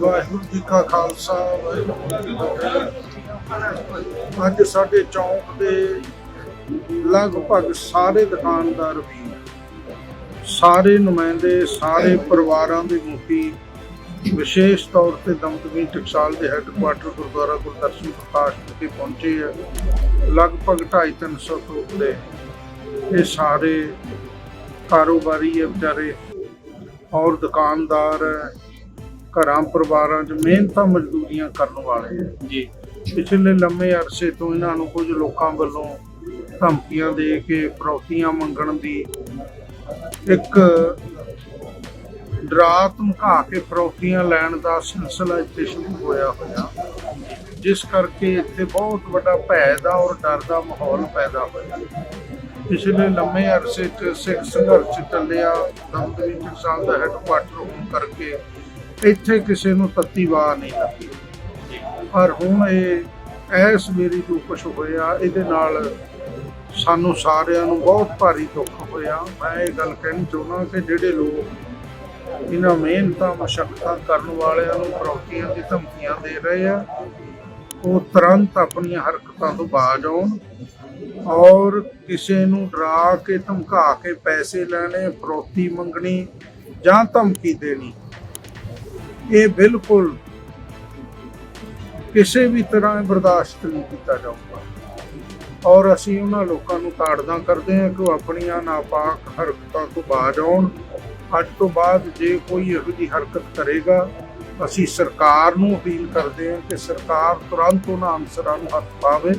ਵਾਹਿਗੁਰੂ ਜੀ ਕਾ ਖਾਲਸਾ, ਵਾਹਿਗੁਰੂ ਜੀ ਕੀ ਫਤਿਹ ਅੱਜ ਸਾਡੇ ਚੌਂਕ ਦੇ ਲਗਭਗ ਸਾਰੇ ਦੁਕਾਨਦਾਰ ਵੀ, ਸਾਰੇ ਨੁਮਾਇੰਦੇ, ਸਾਰੇ ਪਰਿਵਾਰਾਂ ਦੇ ਮੁਖੀ ਵਿਸ਼ੇਸ਼ ਤੌਰ ਤੇ ਦਮਦਮੀ ਟਕਸਾਲ ਦੇ ਹੈੱਡਕੁਆਟਰ ਗੁਰਦੁਆਰਾ ਗੁਰਦਰਸ਼ਨ ਪ੍ਰਕਾਸ਼ ਵਿਖੇ ਪਹੁੰਚੇ ਆ। ਲਗਭਗ 250 ਤੋਂ ਉੱਤੇ ਇਹ ਸਾਰੇ ਕਾਰੋਬਾਰੀ ਹੈ ਵਿਚਾਰੇ ਔਰ ਦੁਕਾਨਦਾਰ। ਘਰਾਂ ਪਰਿਵਾਰਾਂ 'ਚ ਮਿਹਨਤਾਂ ਮਜ਼ਦੂਰੀਆਂ ਕਰਨ ਵਾਲੇ ਹੈ ਜੀ। ਪਿਛਲੇ ਲੰਮੇ ਅਰਸੇ ਤੋਂ ਇਹਨਾਂ ਨੂੰ ਕੁਝ ਲੋਕਾਂ ਵੱਲੋਂ ਧਮਕੀਆਂ ਦੇ ਕੇ ਫਰੌਤੀਆਂ ਮੰਗਣ ਦੀ ਇੱਕ ਡਰਾ ਧਮਕਾ ਕੇ ਫਰੌਤੀਆਂ ਲੈਣ ਦਾ ਸਿਲਸਿਲਾ ਇੱਥੇ ਸ਼ੁਰੂ ਹੋਇਆ ਹੋਇਆ। ਜਿਸ ਕਰਕੇ ਇੱਥੇ ਬਹੁਤ ਵੱਡਾ ਭੈ ਦਾ ਔਰ ਡਰ ਦਾ ਮਾਹੌਲ ਪੈਦਾ ਹੋਇਆ। ਪਿਛਲੇ ਲੰਮੇ ਅਰਸੇ 'ਚ ਸਿੱਖ ਸੰਘਰਸ਼ ਚੱਲਿਆ। ਦਮਦਮੀ ਟਕਸਾਲ ਦਾ ਹੈੱਡਕੁਆਟਰ ਹੋਣ ਕਰਕੇ ਇੱਥੇ ਕਿਸੇ ਨੂੰ ਤੱਤੀ ਵਾਹ ਨਹੀਂ ਲੱਗੀ। ਪਰ ਹੁਣ ਇਹ, ਐਸ ਮੇਰੀ ਜੋ ਕੁਛ ਹੋਇਆ, ਇਹਦੇ ਨਾਲ ਸਾਨੂੰ ਸਾਰਿਆਂ ਨੂੰ ਬਹੁਤ ਭਾਰੀ ਦੁੱਖ ਹੋਇਆ। ਮੈਂ ਇਹ ਗੱਲ ਕਹਿਣੀ ਚਾਹੁੰਦਾ ਕਿ ਜਿਹੜੇ ਲੋਕ ਇਹਨਾਂ ਮਿਹਨਤਾਂ, ਮਸ਼ੱਕਤਾਂ ਕਰਨ ਵਾਲਿਆਂ ਨੂੰ ਫਰੌਤੀਆਂ ਦੀ ਧਮਕੀਆਂ ਦੇ ਰਹੇ ਆ, ਉਹ ਤੁਰੰਤ ਆਪਣੀਆਂ ਹਰਕਤਾਂ ਤੋਂ ਬਾਜ ਆਉਣ ਔਰ ਕਿਸੇ ਨੂੰ ਡਰਾ ਕੇ, ਧਮਕਾ ਕੇ ਪੈਸੇ ਲੈਣੇ, ਫਰੌਤੀ ਮੰਗਣੀ ਜਾਂ ਧਮਕੀ ਦੇਣੀ। ਇਹ ਬਿਲਕੁਲ ਕਿਸੇ ਵੀ ਤਰ੍ਹਾਂ ਬਰਦਾਸ਼ਤ ਨਹੀਂ ਕੀਤਾ ਜਾਊਗਾ। ਔਰ ਅਸੀਂ ਉਹਨਾਂ ਲੋਕਾਂ ਨੂੰ ਤਾੜਨਾ ਕਰਦੇ ਹਾਂ ਕਿ ਉਹ ਆਪਣੀਆਂ ਨਾਪਾਕ ਹਰਕਤਾਂ ਤੋਂ ਬਾਜ ਆਉਣ। ਅੱਜ ਤੋਂ ਬਾਅਦ ਜੇ ਕੋਈ ਇਹੋ ਜਿਹੀ ਹਰਕਤ ਕਰੇਗਾ, ਅਸੀਂ ਸਰਕਾਰ ਨੂੰ ਅਪੀਲ ਕਰਦੇ ਹਾਂ ਕਿ ਸਰਕਾਰ ਤੁਰੰਤ ਉਹਨਾਂ ਅਨਸਰਾਂ ਨੂੰ ਹੱਥ ਪਾਵੇ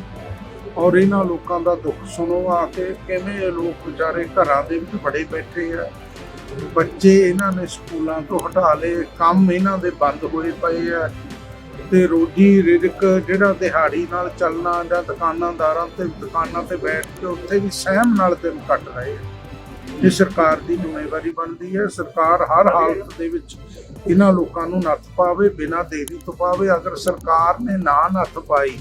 ਔਰ ਇਹਨਾਂ ਲੋਕਾਂ ਦਾ ਦੁੱਖ ਸੁਣੋ ਆ ਕੇ ਕਿਵੇਂ ਇਹ ਲੋਕ ਵਿਚਾਰੇ ਘਰਾਂ ਦੇ ਵਿੱਚ ਬੜੇ ਬੈਠੇ ਆ। ਬੱਚੇ ਇਹਨਾਂ ਨੇ ਸਕੂਲਾਂ ਤੋਂ ਹਟਾ ਲਏ, ਕੰਮ ਇਹਨਾਂ ਦੇ ਬੰਦ ਹੋਏ ਪਏ ਆ। ਤੇ ਰੋਜੀ ਰਿਜ਼ਕ ਜਿਹੜਾ ਦਿਹਾੜੀ ਨਾਲ ਚੱਲਣਾ ਜਾਂ ਦੁਕਾਨਾਂਦਾਰਾਂ ਤੇ ਦੁਕਾਨਾਂ ਤੇ ਬੈਠ ਕੇ ਉੱਥੇ ਵੀ ਸਹਿਮ ਨਾਲ ਦਿਨ ਕੱਟ ਰਹੇ ਆ। ਇਹ ਸਰਕਾਰ ਦੀ ਜ਼ਿੰਮੇਵਾਰੀ ਬਣਦੀ ਹੈ। ਸਰਕਾਰ ਹਰ ਹਾਲਤ ਦੇ ਵਿੱਚ ਇਹਨਾਂ ਲੋਕਾਂ ਨੂੰ ਨੱਥ ਪਾਵੇ, ਬਿਨਾਂ ਦੇਰੀ ਤੋਂ ਪਾਵੇ। ਅਗਰ ਸਰਕਾਰ ਨੇ ਨਾ ਨੱਥ ਪਾਈ,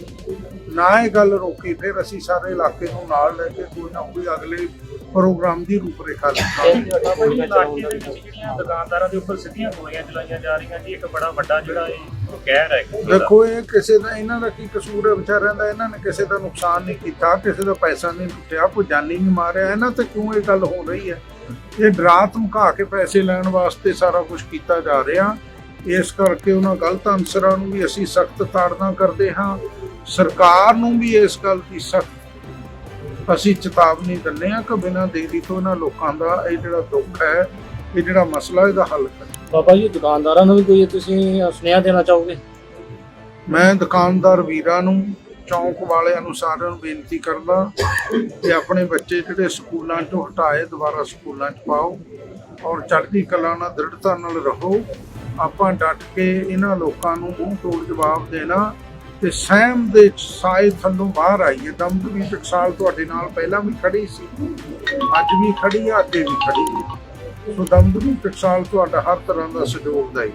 ਨਾ ਇਹ ਗੱਲ ਰੋਕੀ, ਫਿਰ ਅਸੀਂ ਸਾਰੇ ਇਲਾਕੇ ਨੂੰ ਨਾਲ ਲੈ ਕੇ ਕੋਈ ਨਾ ਕੋਈ ਅਗਲੇ ਪ੍ਰੋਗਰਾਮ ਦੀ ਰੂਪਰੇਖਾ ਦੁਕਾਨਦਾਰਾਂ ਦੇ ਉੱਪਰ ਸਿੱਧੀਆਂ ਗੋਲੀਆਂ ਚਲਾਈਆਂ ਜਾ ਰਹੀਆਂ ਜੀ ਇੱਕ ਬੜਾ ਵੱਡਾ ਜਿਹੜਾ ਇਹ ਕਹਿਰ ਹੈ। ਦੇਖੋ ਇਹ ਕਿਸੇ ਦਾ ਇਹਨਾਂ ਦਾ ਕੀ ਕਸੂਰ ਹੈ? ਵਿਚਾਰਿਆਂ ਦਾ ਇਹਨਾਂ ਨੇ ਕਿਸੇ ਦਾ ਨੁਕਸਾਨ ਨਹੀਂ ਕੀਤਾ ਕਿਸੇ ਦਾ ਪੈਸਾ ਨਹੀਂ ਲੁੱਟਿਆ ਕੋਈ ਜਾਨੀ ਨਹੀਂ ਮਾਰਿਆ। ਇਹਨਾਂ ਤੇ ਕਿਉਂ ਇਹ ਗੱਲ ਹੋ ਰਹੀ ਹੈ? ਇਹ ਡਰਾ ਧਮਕਾ ਕੇ ਪੈਸੇ ਲੈਣ ਵਾਸਤੇ ਸਾਰਾ ਕੁਝ ਕੀਤਾ ਜਾ ਰਿਹਾ। ਇਸ ਕਰਕੇ ਉਹਨਾਂ ਗਲਤ ਅਨਸਰਾਂ ਨੂੰ ਵੀ ਅਸੀਂ ਸਖਤ ਤਾੜਨਾ ਕਰਦੇ ਹਾਂ। ਸਰਕਾਰ ਨੂੰ ਵੀ ਇਸ ਗੱਲ ਦੀ ਸਖਤ ਅਸੀਂ ਚੇਤਾਵਨੀ ਦਿੰਦੇ ਹਾਂ ਕਿ ਬਿਨਾਂ ਦੇਰੀ ਤੋਂ ਇਹਨਾਂ ਲੋਕਾਂ ਦਾ ਇਹ ਜਿਹੜਾ ਦੁੱਖ ਹੈ ਇਹ ਜਿਹੜਾ ਮਸਲਾ ਇਹਦਾ ਹੱਲ ਕਰੇ ਬਾਬਾ ਜੀ ਦੁਕਾਨਦਾਰਾਂ ਨੂੰ ਵੀ ਕੋਈ ਤੁਸੀਂ ਸੁਨੇਹਾ ਦੇਣਾ ਚਾਹੋਗੇ? ਮੈਂ ਦੁਕਾਨਦਾਰ ਵੀਰਾਂ ਨੂੰ ਚੌਂਕ ਵਾਲਿਆਂ ਨੂੰ ਸਾਰਿਆਂ ਨੂੰ ਬੇਨਤੀ ਕਰਦਾ ਕਿ ਆਪਣੇ ਬੱਚੇ ਜਿਹੜੇ ਸਕੂਲਾਂ ਚੋਂ ਹਟਾਏ ਦੁਬਾਰਾ ਸਕੂਲਾਂ 'ਚ ਪਾਓ ਔਰ ਚੜ੍ਹਦੀ ਕਲਾ ਨਾਲ ਦ੍ਰਿੜਤਾ ਨਾਲ ਰਹੋ। ਆਪਾਂ ਡਟ ਕੇ ਇਹਨਾਂ ਲੋਕਾਂ ਨੂੰ ਮੂੰਹ ਤੋੜ ਜਵਾਬ ਦੇਣਾ ਤੇ ਸਹਿਮ ਦੇ ਸਾਏ ਥੱਲੋਂ ਬਾਹਰ ਆਈ ਹੈ ਦਮਦਮੀ ਟਕਸਾਲ ਤੁਹਾਡੇ ਨਾਲ ਪਹਿਲਾਂ ਵੀ ਖੜੀ ਸੀ, ਅੱਜ ਵੀ ਖੜੀ ਆ, ਅੱਗੇ ਵੀ ਖੜੀ ਹੈ। ਸੋ ਦਮਦਮੀ ਟਕਸਾਲ ਤੁਹਾਡਾ ਹਰ ਤਰ੍ਹਾਂ ਦਾ ਸਹਿਯੋਗ ਦੇਈ